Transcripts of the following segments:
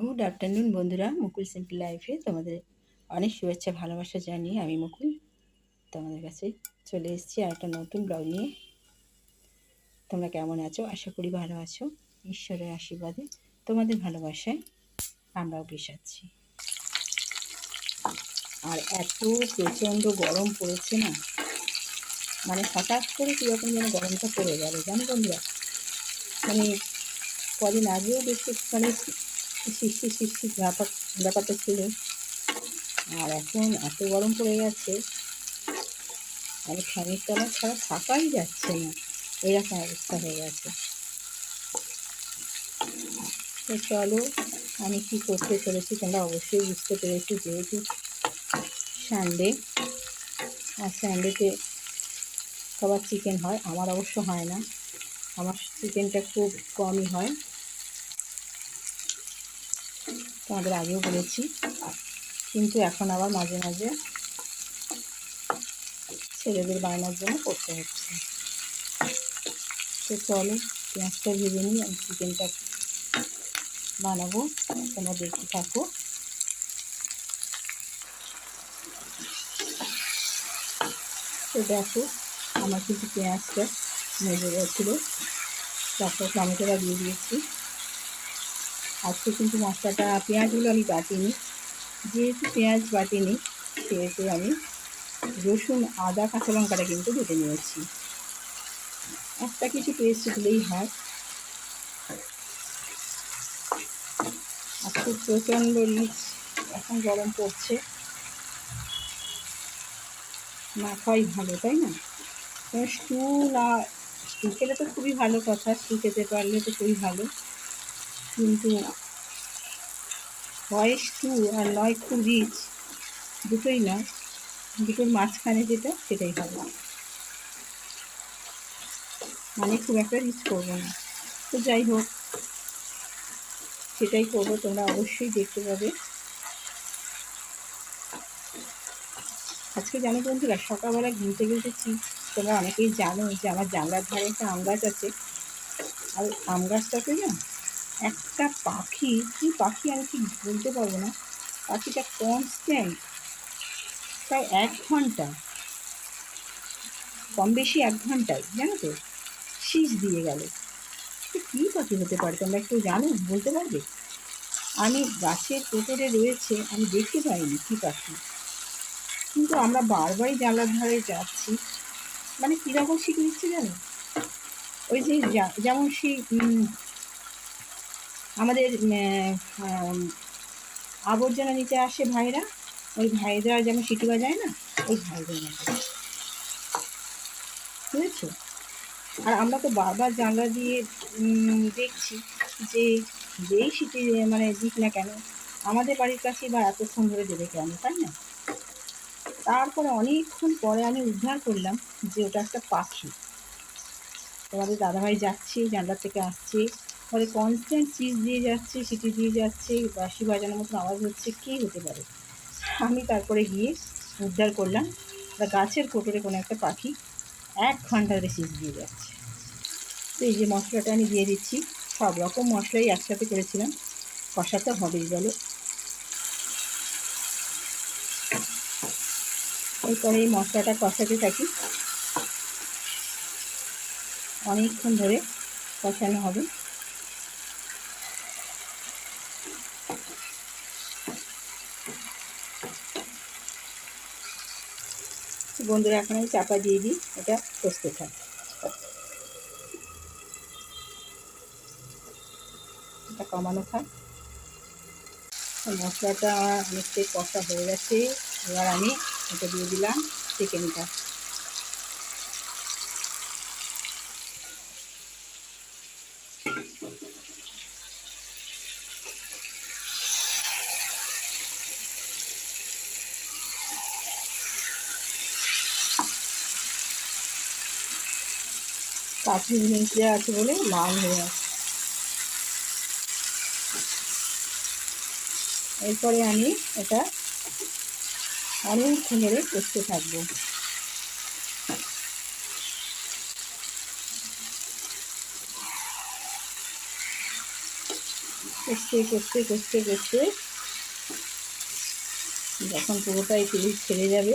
Good afternoon বন্ধুরা। মুকুল simple লাইফে তোমাদের অনেক শুভেচ্ছা, ভালোবাসা জানিয়ে আমি মুকুল তোমাদের কাছে চলে এসেছি আর একটা নতুন ব্লগ নিয়ে। তোমরা কেমন আছো? আশা করি ভালো আছো। ঈশ্বরের আশীর্বাদে তোমাদের ভালোবাসায় আমরাও পেশাচ্ছি আর এত প্রচণ্ড গরম পড়েছে না? মানে হঠাৎ করে কীরকম যেন গরমটা পড়ে গেল, জানো বন্ধুরা? মানে কদিন আগেও বেশ মানে সৃষ্টি ব্যাপার, ব্যাপারটা ছিল। আর এখন এত গরম পড়ে গেছে মানে ফ্যানের তলা ছাড়া থাকাই যাচ্ছে না। এরকম অবস্থা হয়ে গেছে। তো চলো, আমি কী করতে চলেছি তোমরা অবশ্যই বুঝতে পেরেছি, যেহেতু সানডে আর সানডেতে সবার চিকেন হয়, আমার অবশ্য হয় না। আমার চিকেনটা খুব কমই হয়। তোমাদের আগেও বলেছি, কিন্তু এখন আবার মাঝে মাঝে ছেলেদের বানানোর জন্য করতে হচ্ছে। তো চলো, পেঁয়াজটা ভেবে নিই আমি চিকেনটা বানাবো, তোমরা দেখতে থাকো। তো দেখো, আমার কিন্তু পেঁয়াজটা মেজে গেছিল। তারপর টমেটোটা দিয়ে দিয়েছি। আজকে কিন্তু মশলাটা, পেঁয়াজগুলো আমি বাটিনি। যেহেতু পেঁয়াজ বাটিনি, সেহেতু আমি রসুন, আদা, কাঁচা লঙ্কাটা কিন্তু বেটে নিয়েছি। একটা কিছু পেস্ট দিলেই হয়। খুব প্রচণ্ড রিচ, এখন গরম পড়ছে। না খাওয়াই ভালো, তাই না? স্টু না স্টু খেলে তো খুবই ভালো কথা, স্টু খেতে পারলে তো খুবই ভালো। কিন্তু হয় টু আর নয় খুব রিচ দুটোই নয় দুটোর মাঝখানে যেটা সেটাই হবে। মানে খুব একটা রিচ করব না। তো যাই হোক, সেটাই করব, তোমরা অবশ্যই দেখতে পাবে। আজকে জানো বন্ধুরা, সকালবেলা থেকে উঠেছি। তোমরা অনেকেই জানো যে আমার জানলার ধারে একটা আম গাছ আছে। আর আম গাছটাতে না একটা পাখি? কী পাখি? আমি ঠিক বলতে পারব না। পাখিটা কনস্ট্যান্ট প্রায় এক ঘণ্টা। কম বেশি এক ঘন্টায় জানো তো? শীষ দিয়ে গেল। কী পাখি হতে পারে? তোমরা একটু জানো? বলতে পারবে? আমি গাছের কোটরে রয়েছে, আমি দেখতে পাইনি কী পাখি। কিন্তু আমরা বারবারই জানলার ধারে যাচ্ছি। মানে কীরকম শিখে দিচ্ছে জানো? ওই যে যেমন সেই আমাদের আবর্জনা নিতে আসে ভাইরা, ওই ভাইরা যেমন সিটি বাজায় না, ওই ভাইদের মতো। বুঝেছ? আর আমরা তো বারবার জানলা দিয়ে দেখছি যে যেই সিটি মানে দিক না কেন, আমাদের বাড়ির কাছে বা এতক্ষণ ধরে দেবে কেন, তাই না? তারপরে অনেকক্ষণ পরে আমি উদ্ধার করলাম যে ওটা একটা পাখি। তোমাদের দাদাভাই যাচ্ছে জানলার থেকে আসছে ফলে কনস্ট্যান্ট চিজ দিয়ে যাচ্ছে, সিটি দিয়ে যাচ্ছে বাসি বাজানোর মতন আওয়াজ হচ্ছে, কী হতে পারে? আমি তারপরে গিয়ে উদ্ধার করলাম। বা গাছের কোটরে কোনো একটা পাখি এক ঘণ্টা ধরে সিজ দিয়ে যাচ্ছে। তো এই যে মশলাটা আমি দিয়ে দিচ্ছি, সব রকম মশলাই একসাথে করেছিলাম। কষাতে হবেই, বলো। এরপরে এই মশলাটা কষাতে থাকি। অনেকক্ষণ ধরে কষানো হবে। বন্ধুরা, এখন আমি চাপা দিয়ে দিই, এটা কষতে থাক। এটা কমানো থাক। মশলাটা আমার অনেকটাই কষা হয়ে গেছে। এবার আমি এটা দিয়ে দিলাম চিকেনটা। আছে বলে লাল হয়ে আছে। এরপরে আমি এটা অনেকক্ষণ ধরে কষতে থাকব। কষতে কষতে কষতে কষতে যখন পুরোটাই তেল ছেড়ে যাবে,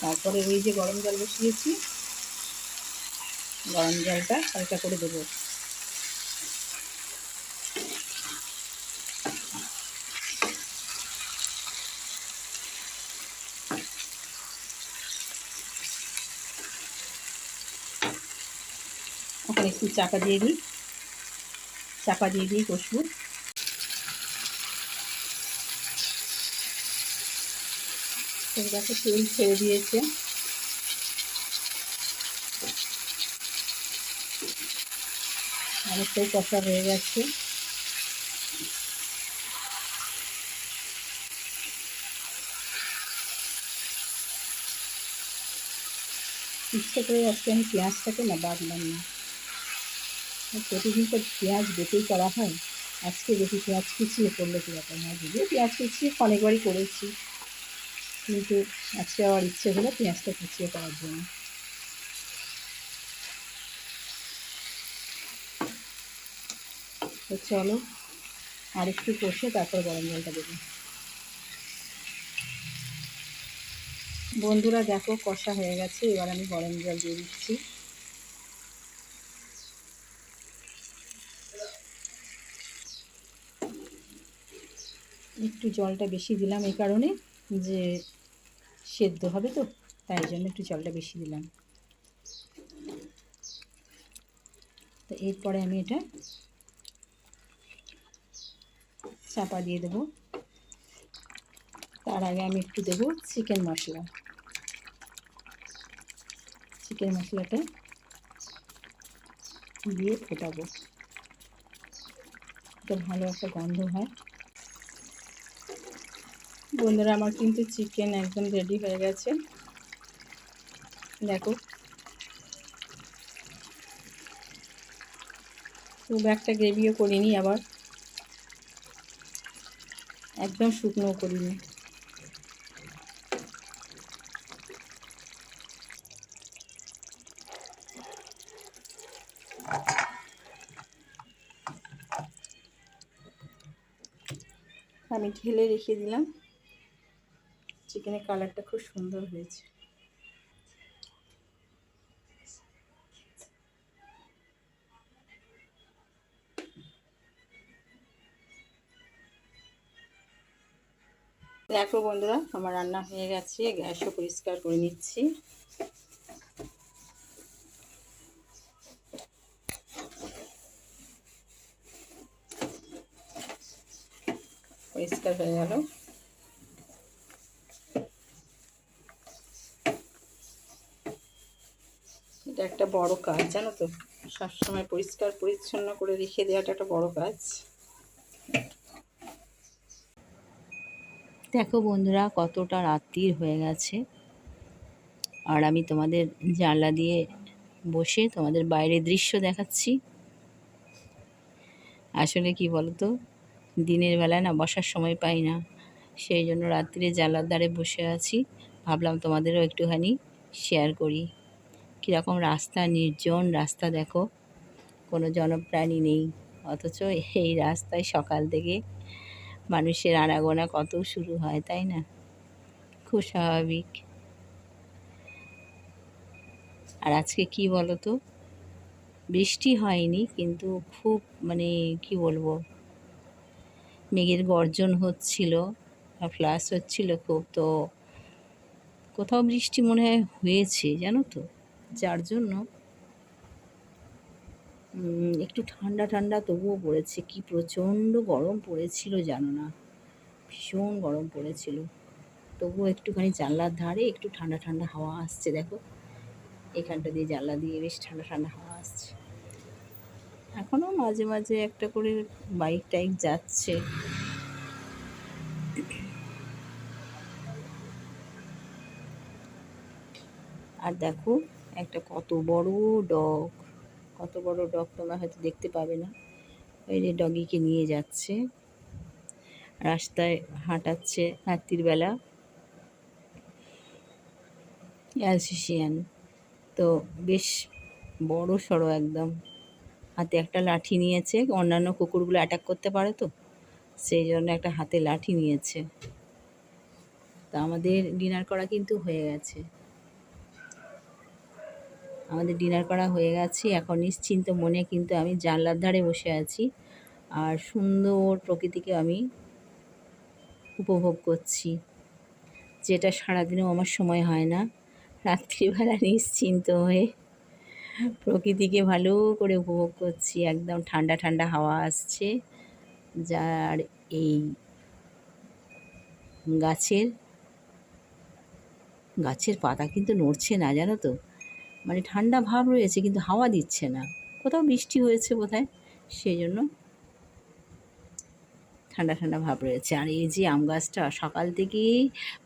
তারপরে ওই যে গরম জল বসিয়েছি গরম জলটা হালকা করে দেবো। ওখানে একটু চাপা দিয়ে দিই। চাপা দিয়ে দিই কষবো। দেখো তেল ছেড়ে দিয়েছে। অনেকটাই কষা হয়ে গেছে। ইচ্ছে করে আজকে আমি পেঁয়াজটাকে না বাড়লাম না। প্রতিদিন তো পেঁয়াজ বেটেই করা হয়। আজকে দেখি পেঁয়াজ কুচিয়ে করলে কীরকম হয়। যদিও পেঁয়াজ কুচিয়ে অনেকবারই করেছি। কিন্তু আজকে আবার ইচ্ছে হলো পেঁয়াজটা কুচিয়ে করার জন্য। তো চলো। আর একটু কষে তারপর গরম জলটা দেবো। বন্ধুরা, দেখো, কষা হয়ে গেছে। এবার আমি গরম জল দিয়ে দিচ্ছি। একটু জলটা বেশি দিলাম এই কারণে যে সেদ্ধ হবে তো, তাই জন্য একটু জলটা বেশি দিলাম। তো এরপরে আমি এটা চাপা দিয়ে দেবো। তার আগে আমি একটু দেবো চিকেন মশলা। চিকেন মশলাটা দিয়ে ফোটাবো। এটা ভালো একটা গন্ধ হয়। বন্ধুরা, আমার কিন্তু চিকেন একদম রেডি হয়ে গেছে। দেখো। খুব একটা গ্রেভিও করিনি আবার। একদম শুকনো করিনি। আমি ঢেলে রেখে দিলাম। চিকেনের কালারটা খুব সুন্দর হয়েছে। দেখো বন্ধুরা, আমার রান্না হয়ে গেছে, গ্যাসও পরিষ্কার করে নিচ্ছি। পরিষ্কার হয়ে গেল। এটা একটা বড় কাজ, জানো তো? সবসময় পরিষ্কার পরিচ্ছন্ন করে রেখে দেওয়াটা একটা বড় কাজ। দেখো বন্ধুরা, কতটা রাত্রির হয়ে গেছে। আর আমি তোমাদের জানলা দিয়ে বসে তোমাদের বাইরের দৃশ্য দেখাচ্ছি। আসলে কি বলতো, দিনের বেলায় না বসার সময় পাই না। সেই জন্য রাত্রিরে জানলার ধারে বসে আছি। ভাবলাম তোমাদেরও একটুখানি শেয়ার করি। কীরকম রাস্তা নির্জন রাস্তা দেখো, কোনো জনপ্রাণী নেই। অথচ এই রাস্তায় সকাল থেকে মানুষের আনাগোনা কত শুরু হয়, তাই না? খুব স্বাভাবিক। আর আজকে কি বলো তো বৃষ্টি হয়নি, কিন্তু খুব মানে কি বলব? মেঘের গর্জন হচ্ছিল আর ফ্লাশ হচ্ছিল খুব, তো কোথাও বৃষ্টি মনে হয় হয়েছে, জানো তো? যার জন্য একটু ঠান্ডা ঠান্ডা তবুও পড়েছে। কি প্রচণ্ড গরম পড়েছিল জানো না? ভীষণ গরম পড়েছিল। তবুও একটুখানি জানলার ধারে একটু ঠান্ডা ঠান্ডা হাওয়া আসছে, দেখো। এখানটা দিয়ে জানলা দিয়ে বেশ ঠান্ডা ঠান্ডা হাওয়া আসছে। এখনও মাঝে মাঝে একটা করে বাইক টাইক যাচ্ছে। আর দেখো, একটা কত বড় ডগ। কত বড় ডগ তোমরা হয়তো দেখতে পাবে না। ওই যে ডগিকে নিয়ে যাচ্ছে। রাস্তায় হাঁটাচ্ছে রাত্রির বেলা। অ্যালসিশিয়ান তো বেশ বড় সড়ো একদম। হাতে একটা লাঠি নিয়েছে। অন্যান্য কুকুরগুলো অ্যাটাক করতে পারে তো। সেই জন্য একটা হাতে লাঠি নিয়েছে। তা আমাদের ডিনার করা কিন্তু হয়ে গেছে। আমাদের ডিনার করা হয়ে গেছে। এখন নিশ্চিন্ত মনে কিন্তু আমি জানলার ধারে বসে আছি। আর সুন্দর প্রকৃতিকে আমি উপভোগ করছি, যেটা সারাদিনেও আমার সময় হয় না। রাত্রিবেলা নিশ্চিন্ত হয়ে প্রকৃতিকে ভালো করে উপভোগ করছি। একদম ঠান্ডা ঠান্ডা হাওয়া আসছে। যার এই গাছের গাছের পাতা কিন্তু নড়ছে না, জানো তো? মানে ঠান্ডা ভাব রয়েছে, কিন্তু হাওয়া দিচ্ছে না। কোথাও বৃষ্টি হয়েছে বোধহয় সেই জন্য ঠান্ডা ঠান্ডা ভাব রয়েছে। আর এই যে আম গাছটা, সকাল থেকেই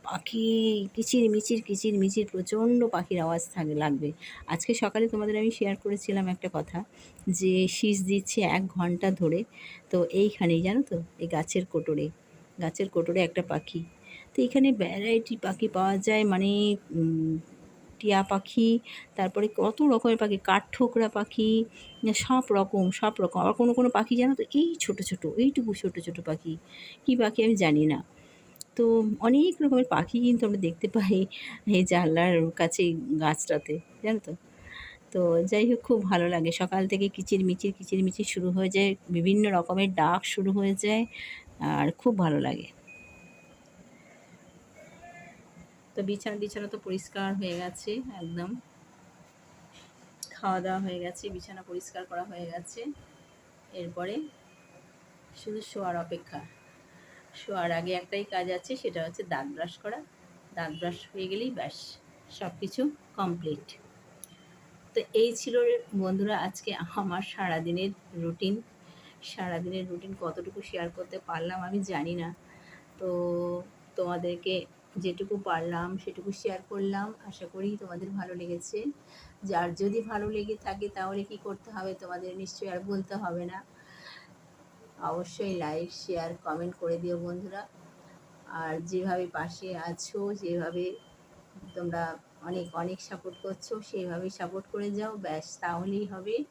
পাখি কিচির মিচির কিচির মিচির, প্রচণ্ড পাখির আওয়াজ থাকে, লাগবে। আজকে সকালে তোমাদের আমি শেয়ার করেছিলাম একটা কথা যে শীষ দিচ্ছে এক ঘণ্টা ধরে। তো এইখানেই জানো তো, এই গাছের কোটরে গাছের কোটরে একটা পাখি। তো এখানে ভ্যারাইটি পাখি পাওয়া যায় মানে টিয়া পাখি, তারপরে কত রকমের পাখি, কাঠঠোকরা পাখি, সব রকম সব রকম। আবার কোনো কোনো পাখি জানো তো, এই ছোট ছোট, এইটুকু ছোট ছোট পাখি। কী পাখি আমি জানি না। তো অনেক রকমের পাখি কিন্তু আমরা দেখতে পাই এই জানলার কাছে, গাছটাতে, জানো তো? তো যাই হোক, খুব ভালো লাগে। সকাল থেকে কিচির মিচির কিচির মিচির শুরু হয়ে যায়, বিভিন্ন রকমের ডাক শুরু হয়ে যায়, আর খুব ভালো লাগে। তো বিছানা বিছানা তো পরিষ্কার হয়ে গেছে, একদম। খাওয়া দাওয়া হয়ে গেছে, বিছানা পরিষ্কার করা হয়ে গেছে। এরপরে শুধু শোয়ার অপেক্ষা। শোয়ার আগে একটাই কাজ আছে, সেটা হচ্ছে দাঁত ব্রাশ করা। দাঁত ব্রাশ হয়ে গেলেই ব্যাস সব কিছু কমপ্লিট। তো এই ছিল বন্ধুরা আজকে আমার সারাদিনের রুটিন। সারাদিনের রুটিন কতটুকু শেয়ার করতে পারলাম আমি জানি না। তো তোমাদেরকে যেটুকু পারলাম, সেটুকু শেয়ার করলাম। আশা করি তোমাদের ভালো লেগেছে। যার যদি ভালো লেগে থাকে তাহলে কি করতে হবে তোমাদের নিশ্চয়ই আর বলতে হবে না। অবশ্যই লাইক শেয়ার কমেন্ট করে দিও বন্ধুরা। আর যেভাবে পাশে আছো, যেভাবে তোমরা অনেক অনেক সাপোর্ট করছ সেইভাবেই সাপোর্ট করে যাও। ব্যাস, তাহলেই হবে।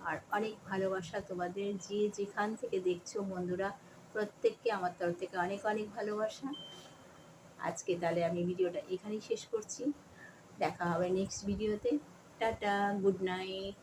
আর অনেক ভালোবাসা তোমাদের। যে যেখান থেকে দেখছ বন্ধুরা, প্রত্যেককে আমার তরফ থেকে অনেক অনেক ভালোবাসা। আজকে তাহলে আমি ভিডিওটা এখানেই শেষ করছি। দেখা হবে নেক্সট ভিডিওতে টাটা গুড নাইট